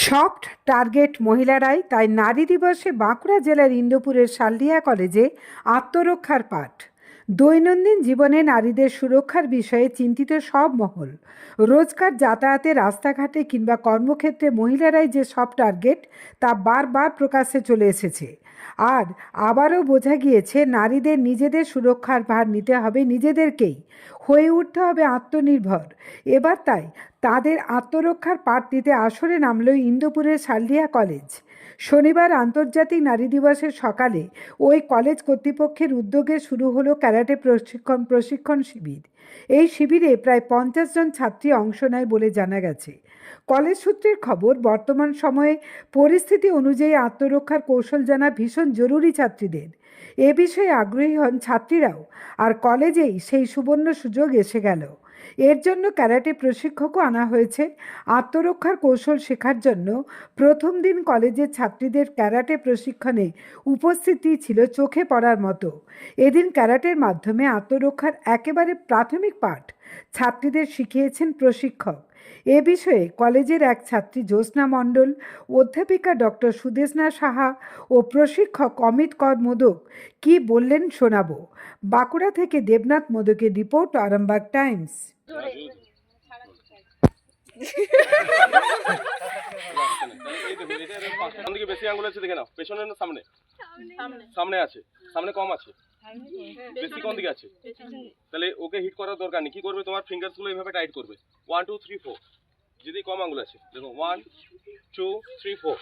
Soft target মহিলারাই তাই নারী দিবসে বাঁকুড়া জেলার ইন্দুপুরের শালডিয়া কলেজে আত্মরক্ষার পাঠ। দৈনন্দিন জীবনে নারীদের সুরক্ষার বিষয়ে চিন্তিত সব মহল। রোজকার যাতায়াতে রাস্তাঘাটে কিংবা কর্মক্ষেত্রে মহিলারাই যে সব টার্গেট, তা বারবার প্রকাশ্যে চলে এসেছে। আর আবারও বোঝা গিয়েছে, নারীদের নিজেদের সুরক্ষার ভার নিতে হবে নিজেদেরকেই। হয়ে উঠতে হবে আত্মনির্ভর। এবার তাই তাদের আত্মরক্ষার পাঠ দিতে আসরে নামল ইন্দুপুরের সালদিয়া কলেজ। শনিবার আন্তর্জাতিক নারী দিবসের সকালে ওই কলেজ কর্তৃপক্ষের উদ্যোগে শুরু হলো ক্যারাটে প্রশিক্ষণ প্রশিক্ষণ শিবির। এই শিবিরে প্রায় পঞ্চাশ জন ছাত্রী অংশ নেয় বলে জানা গেছে। কলেজ সূত্রের খবর, বর্তমান সময়ে পরিস্থিতি অনুযায়ী আত্মরক্ষার কৌশল জানা ভীষণ জরুরি ছাত্রীদের। এ বিষয়ে আগ্রহী হন ছাত্রীরাও। আর কলেজেই সেই সুবর্ণ সুযোগ এসে গেল। এর জন্য ক্যারাটে প্রশিক্ষকও আনা হয়েছে। আত্মরক্ষার কৌশল শেখার জন্য প্রথম দিন কলেজের ছাত্রীদের ক্যারাটে প্রশিক্ষণে উপস্থিতি ছিল চোখে পড়ার মতো। এদিন ক্যারাটের মাধ্যমে আত্মরক্ষার একেবারে প্রাথমিক পাঠ ছাত্রীদের শিখিয়েছেন প্রশিক্ষক। এ বিষয়ে কলেজের এক ছাত্রী জ্যোৎস্না মণ্ডল অধ্যাপিকা ডক্টর সুদেশনা সাহা ও প্রশিক্ষক অমিত কর মোদক কি বললেন শোনাবো। বাঁকুড়া থেকে দেবনাথ মোদকের রিপোর্ট আরামবাগ টাইমস। সামনে আছে সামনে কম আছে। বেশি কোন দিকে আছে? তাহলে ওকে হিট করার দরকার নেই। কি করবে? তোমার ফিঙ্গার্সগুলো এইভাবে টাইট করবে। ওয়ান টু থ্রি ফোর যদি কম আঙ্গুল আছে। দেখো ওয়ান টু থ্রি ফোর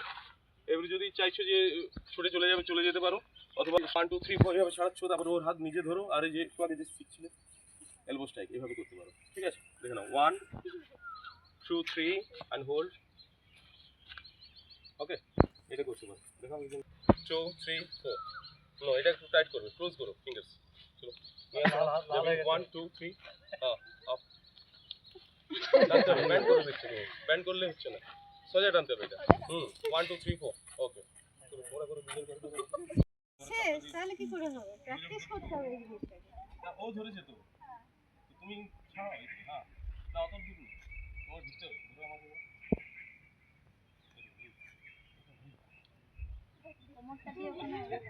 এবারে যদি চাইছো যে ছুটে চলে যাবে চলে যেতে পারো। অথবা ওয়ান টু থ্রি ফোর এভাবে ছাড়াচ্ছ তারপরে ওর হাত নিজে ধরো। আর এই যে একটু আগে যে শিখছিলে এলবো স্ট্রাইক এভাবে করতে পারো। ঠিক আছে? দেখে নাও। One two three and hold okay এটা করতে পারো। দেখো টু থ্রি ফোর নো এটা একটু টাইট করবে ক্লোজ করো ফিঙ্গার্স চলো। One two three up bend করে দিচ্ছে তুমি ব্যান্ড করলে হচ্ছে না। সোজা টানতে হবে এটা। হুম one two three four okay চলো করে বিজন করে শেষ তাহলে কি করে হবে? প্র্যাকটিস করতে হবে এই জিনিসটাকে। ও ধরেছে তো। তো তুমি ছাড়াও হ্যাঁ। না অত দূর তোমার হবে ধরো কোমরটা দিয়ে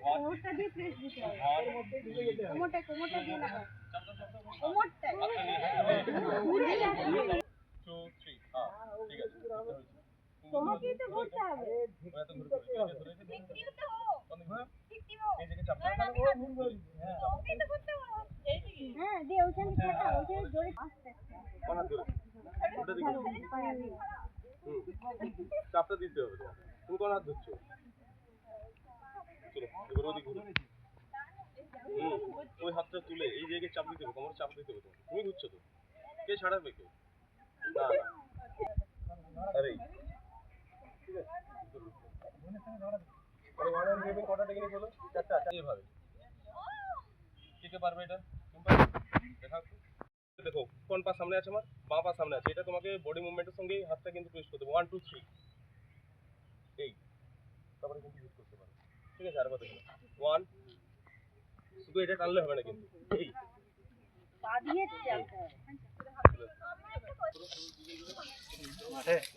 কোমরটা প্রেস দিতে হবে। কোমরটা কোমরটা লাগাও কোমরটা। হ্যাঁ তোমাকেই তো হবে। হ্যাঁ ওইখানে ওইখানে জোরে। চাপটা দিতে হবে তুমি কোন হাত ধরছো? ওই হাতটা তুলে, এই জায়গায় চাপ দিতে হবে, কোমরে চাপ দিতে হবে। তুমি ঘুরছো তো। কে ছাড়াবে কে না না। আরে। ঠিক কে পারবে এটা? দেখো কোন পা সামনে আছে পা সামনে আছে। এটা তোমাকে বডি মুভমেন্টের হাতটা কিন্তু টুইস্ট করতে হবে। ওয়ান টু থ্রি এই। তারপরে কিন্তু ঠিক আছে ওয়ান শুধু এটা টানলে হবে না কিন্তু এই। পা দিয়ে চালতে হবে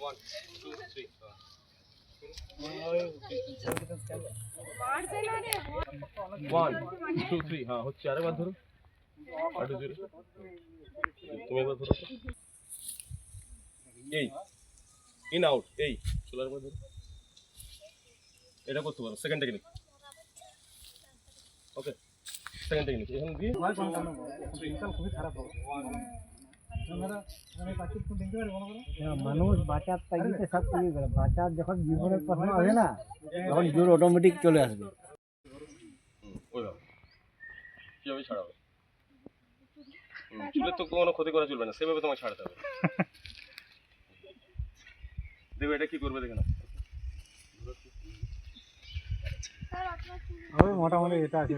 one two three one two three হ্যাঁ হচ্ছে আরেকবার ধরো। আর তুমি একবার ধরো। এই ইন আউট এই চলো আরেকবার ধরো। এটা করতে পারো second technique okay second technique এখানে দিয়ে মানুষ বাঁচার তাগিদে সব কিছু করে বাঁচার যখন জীবনের প্রশ্ন আসে না তখন জোর অটোমেটিক চলে আসবে। কীভাবে ছাড়াবে? চুলের তো কোনো ক্ষতি করা চলবে না সেভাবে তোমায় ছাড়াতে হবে। দেবে এটা কি করবে দেখে না ওই মোটামুটি এটা আছে।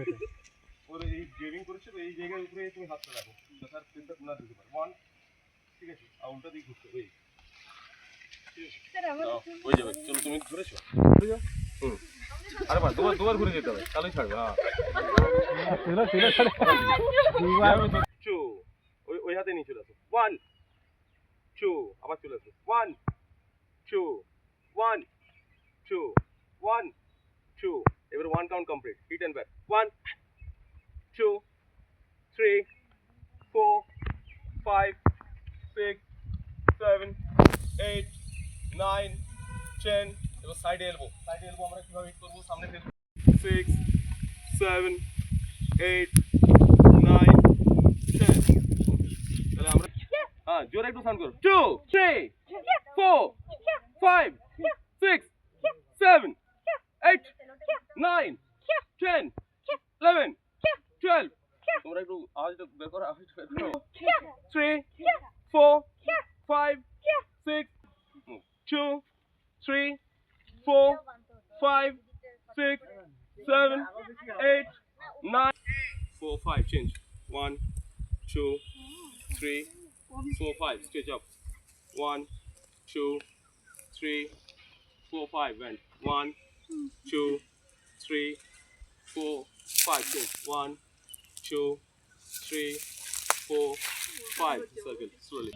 ওর এই ড্রেভিং করেছে এই জায়গার উপরে তুমি হাতটা রাখো। তার প্রেসটা না দিতে পারো। ওয়ান ঠিক আছে? আর উল্টা দিকে ঘুরতে। দাও, হয়ে যাবে। চলো তুমি ধরেছো? হুম। আরে বা দুবার দুবার ঘুরে যেতে হবে। তাহলেই ছাড়বে হ্যাঁ। ওই ওই হাতে নিয়ে চলে আসো। ওয়ান টু আবার চলে আসো। One two one two one two এবার one count complete hit and back one two three four five six seven eight nine ten এবার সাইড এলবো সাইড এলবো আমরা কীভাবে হিট করব সামনে ফেলব six seven eight nine ten তাহলে আমরা হ্যাঁ জোরে একটু সাউন্ড করো two three four five One, two, three, four, five, Change. One, two, three, four, five. Stretch up. One, two, three, four, five. Bend. one, two, three, four, five. Change. One, two. Three, four, five. Circle slowly.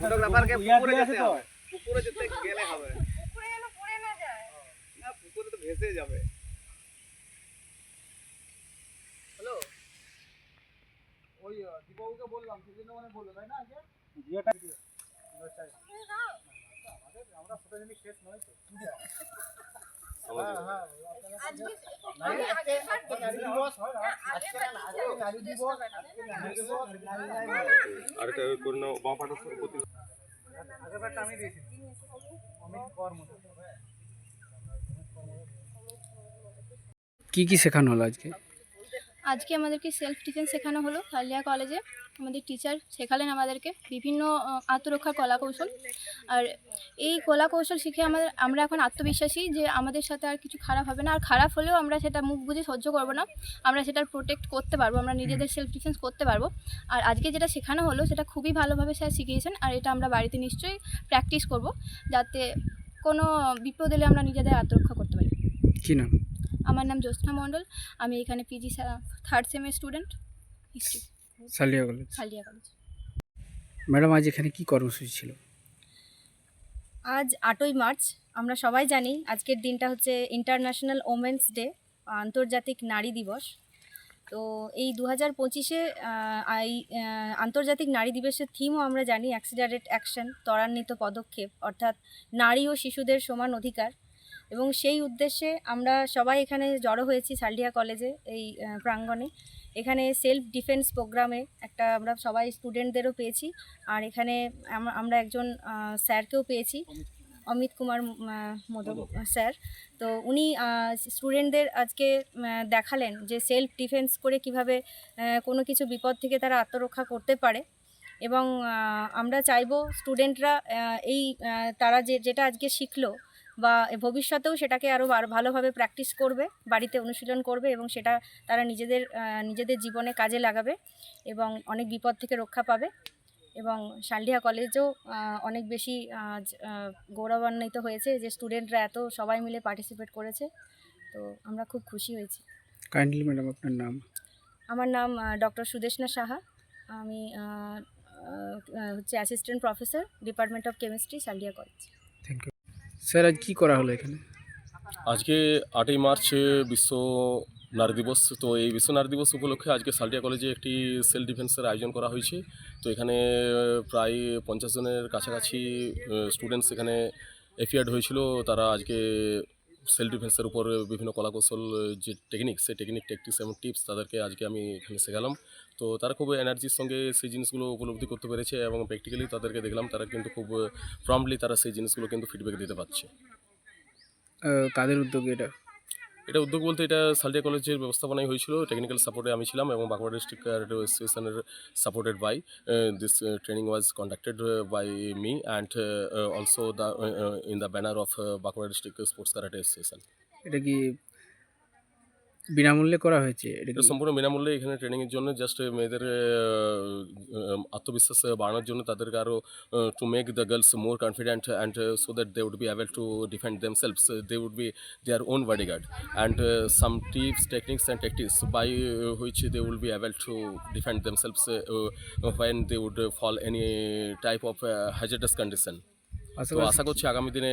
ফটোগ্রাফারকে পুকুরে যেতে হবে পুকুরে যেন পড়ে না যায় জিওটা আজকে আগে আরেকটা করে নাও বাঁ পাটা প্রতি কি কি শেখানো হলো আজকে? আজকে আমাদেরকে সেলফ ডিফেন্স শেখানো হলো হালিয়া কলেজে আমাদের টিচার শেখালেন আমাদেরকে বিভিন্ন আত্মরক্ষার কলা কৌশল আর এই কলা কৌশল শিখে আমাদের আমরা এখন আত্মবিশ্বাসী যে আমাদের সাথে আর কিছু খারাপ হবে না। আর খারাপ হলেও আমরা সেটা মুখ বুঝে সহ্য করব না। আমরা সেটার প্রোটেক্ট করতে পারব আমরা নিজেদের সেলফ ডিফেন্স করতে পারব। আর আজকে যেটা শেখানো হলো সেটা খুবই ভালোভাবে স্যার শিখিয়েছেন। আর এটা আমরা বাড়িতে নিশ্চয়ই প্র্যাকটিস করব যাতে কোনো বিপদ এলে আমরা নিজেদের আত্মরক্ষা করতে পারি। কি নাম? আমার নাম জ্যোৎস্না মণ্ডল। আমি এখানে পিজি থার্ড সেমের student history সালিয়া college Haldia college madam আজ এখানে কি কর্মসূচি ছিল? আজ আটই মার্চ আমরা সবাই জানি আজকের দিনটা হচ্ছে ইন্টারন্যাশনাল ওমেন্স ডে আন্তর্জাতিক নারী দিবস। তো এই দু হাজার পঁচিশে এই আন্তর্জাতিক নারী দিবসের থিমও আমরা জানি অ্যাক্সিডারেট অ্যাকশন ত্বরান্বিত পদক্ষেপ অর্থাৎ নারী ও শিশুদের সমান অধিকার। এবং সেই উদ্দেশ্যে আমরা সবাই এখানে জড়ো হয়েছি সালডিয়া কলেজে এই প্রাঙ্গণে। এখানে সেলফ ডিফেন্স প্রোগ্রামে একটা আমরা সবাই স্টুডেন্টদেরও পেয়েছি। আর এখানে আমরা একজন স্যারকেও পেয়েছি। অমিত কুমার মোদক স্যার তো উনি স্টুডেন্টদের আজকে দেখালেন যে সেলফ ডিফেন্স করে কীভাবে কোনো কিছু বিপদ থেকে তারা আত্মরক্ষা করতে পারে। এবং আমরা চাইব স্টুডেন্টরা এই তারা যে যেটা আজকে শিখলো বা ভবিষ্যতেও সেটাকে আরও ভালোভাবে প্র্যাকটিস করবে বাড়িতে অনুশীলন করবে এবং সেটা তারা নিজেদের নিজেদের জীবনে কাজে লাগাবে এবং অনেক বিপদ থেকে রক্ষা পাবে এবং শালডিহা কলেজও অনেক বেশি গৌরবান্বিত হয়েছে যে স্টুডেন্টরা এত সবাই মিলে পার্টিসিপেট করেছে। তো আমরা খুব খুশি হয়েছি। কাইন্ডলি ম্যাডাম আপনার নাম? আমার নাম ডক্টর সুদেশনা সাহা। আমি হচ্ছে assistant professor department of chemistry Shaldiha college. Thank you sir আজ কী করা হলো এখানে? আজকে আটই মার্চ বিশ্ব নারী দিবস। তো এই বিশ্ব নারী দিবস উপলক্ষে আজকে সালটিয়া কলেজে একটি সেল ডিফেন্সের আয়োজন করা হয়েছে। তো এখানে প্রায় পঞ্চাশ জনের কাছাকাছি স্টুডেন্টস এখানে এফিয়ার্ড হয়েছিল। তারা আজকে সেলফ ডিফেন্সের উপর বিভিন্ন কলাকৌশল যে টেকনিক সেই টেকনিক টেকটিক্স এবং টিপস তাদেরকে আজকে আমি এখানে শেখালাম। তো তারা খুব এনার্জির সঙ্গে সেই জিনিসগুলো উপলব্ধি করতে পেরেছে এবং প্র্যাকটিক্যালি তাদেরকে দেখলাম তারা কিন্তু খুব প্রম্পলি তারা সেই জিনিসগুলো কিন্তু ফিডব্যাক দিতে পারছে। কাদের উদ্যোগে এটা? এটা উদ্যোগ বলতে এটা সালটিয়া কলেজের ব্যবস্থাপনায় হয়েছিল টেকনিক্যাল সাপোর্টে আমি ছিলাম এবং বাঁকুড়া ডিস্ট্রিক্ট ক্যারেটো অ্যাসোসিয়েশনের supported by this training was conducted by me and also the in the banner of Bankura district sports karate association এটা কি বিনামূল্যে করা হয়েছে? এটা সম্পূর্ণ বিনামূল্যে এখানে ট্রেনিংয়ের জন্য জাস্ট মেয়েদের আত্মবিশ্বাস বাড়ানোর জন্য তাদেরকে আরও to make the girls more confident and so that they would be able to defend them selves they would be their own bodyguard and some tips techniques and tactics by which they will be able to defend them selves when they would fall any type of hazardous condition তো আশা করছি আগামী দিনে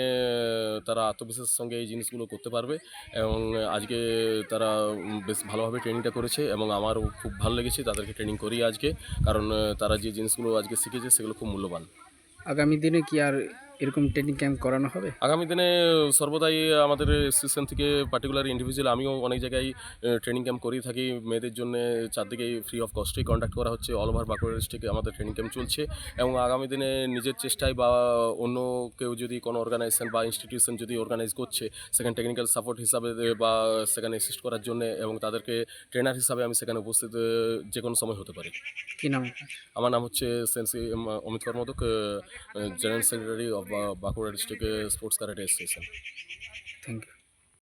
তারা আত্মবিশ্বাসের সঙ্গে এই জিনিসগুলো করতে পারবে এবং আজকে তারা বেশ ভালোভাবে ট্রেনিংটা করেছে এবং আমারও খুব ভালো লেগেছে তাদেরকে ট্রেনিং করি আজকে। কারণ তারা যে জিনিসগুলো আজকে শিখেছে সেগুলো খুব মূল্যবান। আগামী দিনে কি আর এরকম ট্রেনিং ক্যাম্প করানো হবে? আগামী দিনে সর্বদাই আমাদের স্টেশন থেকে পার্টিকুলার ইন্ডিভিজুয়াল আমিও অনেক জায়গায় ট্রেনিং ক্যাম্প করেই থাকি। মেয়েদের জন্য চারদিকেই ফ্রি অফ কস্টেই কন্ডাক্ট করা হচ্ছে। অল ওভার বাঁকুড়া ডিস্ট্রিক্টে আমাদের ট্রেনিং ক্যাম্প চলছে। এবং আগামী দিনে নিজের চেষ্টায় বা অন্য কেউ যদি কোনো অর্গানাইজেশন বা ইনস্টিটিউশন যদি অর্গানাইজ করছে সেখানে টেকনিক্যাল সাপোর্ট হিসাবে বা সেখানে অ্যাসিস্ট করার জন্য এবং তাদেরকে ট্রেনার হিসাবে আমি সেখানে উপস্থিত যে কোনো সময় হতে পারি। কি নাম আমার নাম হচ্ছে sensei Amit Karmadak general secretary of Bankura ডিস্ট্রিক্টে স্পোর্টস ক্যারেটে এসেছেন থ্যাংক ইউ